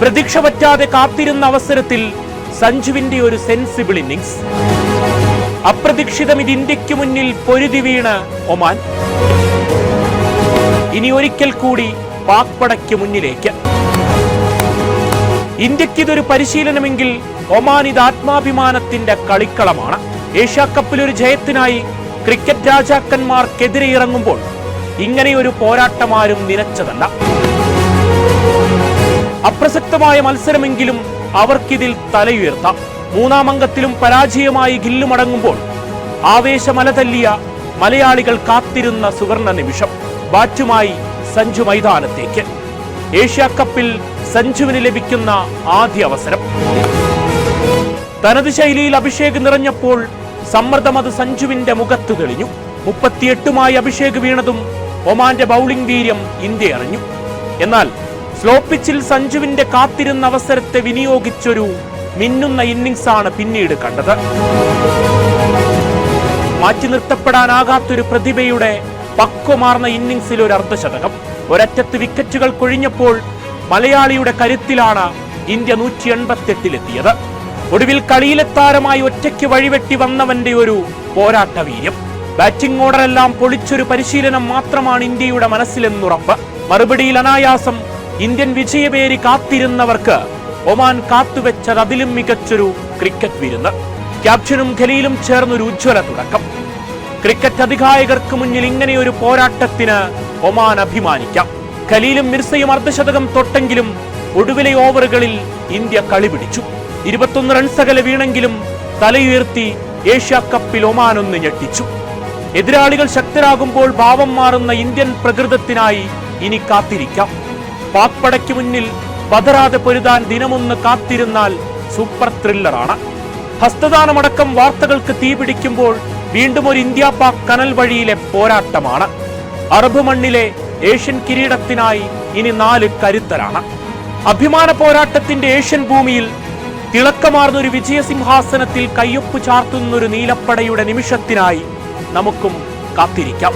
പ്രതീക്ഷ പറ്റാതെ കാത്തിരുന്ന അവസരത്തിൽ സഞ്ജുവിന്റെ ഒരു സെൻസിബിൾ ഇന്നിങ്സ് അപ്രതീക്ഷിതം ഇത് ഇന്ത്യയ്ക്ക് മുന്നിൽ പൊരുതി വീണ് ഒമാൻ. ഇനി ഒരിക്കൽ കൂടി പാക് പടയ്ക്ക് മുന്നിലേക്ക്. ഇന്ത്യയ്ക്ക് ഇതൊരു പരിശീലനമെങ്കിൽ ഒമാൻ ഇത് ആത്മാഭിമാനത്തിന്റെ കളിക്കളമാണ്. ഒരു ജയത്തിനായി ക്രിക്കറ്റ് രാജാക്കന്മാർക്കെതിരെ ഇറങ്ങുമ്പോൾ ഇങ്ങനെയൊരു പോരാട്ടമാരും നിലച്ചതല്ല. അപ്രസക്തമായ മത്സരമെങ്കിലും അവർക്കിതിൽ തലയുയർത്താം. മൂന്നാം അംഗത്തിലും പരാജയമായി ഗില്ലുമടങ്ങുമ്പോൾ ആവേശമല തല്ലിയ മലയാളികൾ കാത്തിരുന്ന സുവർണ നിമിഷം. ബാറ്റുമായി സഞ്ജു മൈതാനത്തേക്ക്. ഏഷ്യാ കപ്പിൽ സഞ്ജുവിന് ലഭിക്കുന്ന ആദ്യ അവസരം. തനത് ശൈലിയിൽ അഭിഷേക് നിറഞ്ഞപ്പോൾ സമ്മർദ്ദം അത് സഞ്ജുവിന്റെ മുഖത്ത് തെളിഞ്ഞു. മുപ്പത്തിയെട്ടുമായി അഭിഷേക് വീണതും ഒമാന്റെ ബൗളിംഗ് വീര്യം ഇന്ത്യ അറിഞ്ഞു. എന്നാൽ സ്ലോ പിച്ചിൽ സഞ്ജുവിന്റെ കാത്തിരുന്ന അവസരത്തെ വിനിയോഗിച്ചൊരു മിന്നുന്ന ഇന്നിംഗ്സ് ആണ് പിന്നീട് കണ്ടത്. മാറ്റി നിർത്തപ്പെടാനാകാത്തൊരു പ്രതിഭയുടെ പക്വമാർന്ന ഇന്നിംഗ്സിൽ ഒരു അർദ്ധശതകം. ഒരറ്റത്ത് വിക്കറ്റുകൾ കൊഴിഞ്ഞപ്പോൾ മലയാളിയുടെ കരുത്തിലാണ് ഇന്ത്യ നൂറ്റി എൺപത്തെട്ടിലെത്തിയത് ഒടുവിൽ കളിയിലെ താരമായി ഒറ്റയ്ക്ക് വഴിവെട്ടി വന്നവന്റെ ഒരു പോരാട്ട വീര്യം ബാറ്റിംഗ് ഓർഡറെല്ലാം പൊളിച്ചൊരു പരിശീലനം മാത്രമാണ് ഇന്ത്യയുടെ മനസ്സിലെന്നുറപ്പ്. മറുപടിയിൽ അനായാസം ഇന്ത്യൻ വിജയപേരി കാത്തിരുന്നവർക്ക് ഒമാൻ കാത്തുവെച്ചത് അതിലും മികച്ചൊരു ക്രിക്കറ്റ് വിരുന്ന്. ക്യാപ്റ്റനും ഖലീലും ചേർന്നൊരു ഉജ്ജ്വല തുടക്കം. ക്രിക്കറ്റ് അധികായകർക്ക് മുന്നിൽ ഇങ്ങനെയൊരു പോരാട്ടത്തിന് ഒമാൻ അഭിമാനിക്കാം. ഖലീലും മിർസയും അർദ്ധശതകം തൊട്ടെങ്കിലും ഒടുവിലെ ഓവറുകളിൽ ഇന്ത്യ കളി പിടിച്ചു ഇരുപത്തൊന്ന് റൺസ് അകലെ വീണെങ്കിലും തലയുയർത്തി ഏഷ്യ കപ്പിൽ ഒമാൻ ഒന്ന് ഞെട്ടിച്ചു. എതിരാളികൾ ശക്തരാകുമ്പോൾ ഭാവം മാറുന്ന ഇന്ത്യൻ പ്രകൃതത്തിനായി ഇനി കാത്തിരിക്കാം. പാക് പടയ്ക്ക് മുന്നിൽ പതരാതെ പൊരുതാൻ ദിനമൊന്ന് കാത്തിരുന്നാൽ സൂപ്പർ ത്രില്ലറാണ്. ഹസ്തദാനമടക്കം വാർത്തകൾക്ക് തീപിടിക്കുമ്പോൾ വീണ്ടും ഒരു ഇന്ത്യ പാക് കനൽ വഴിയിലെ പോരാട്ടമാണ്. അറബ് മണ്ണിലെ ഏഷ്യൻ കിരീടത്തിനായി ഇനി നാല് കരുത്തരാണ്. അഭിമാന പോരാട്ടത്തിന്റെ ഏഷ്യൻ ഭൂമിയിൽ തിളക്കമാർന്നൊരു വിജയസിംഹാസനത്തിൽ കയ്യൊപ്പ് ചാർത്തുന്നൊരു നീലപ്പടയുടെ നിമിഷത്തിനായി നമുക്കും കാത്തിരിക്കാം.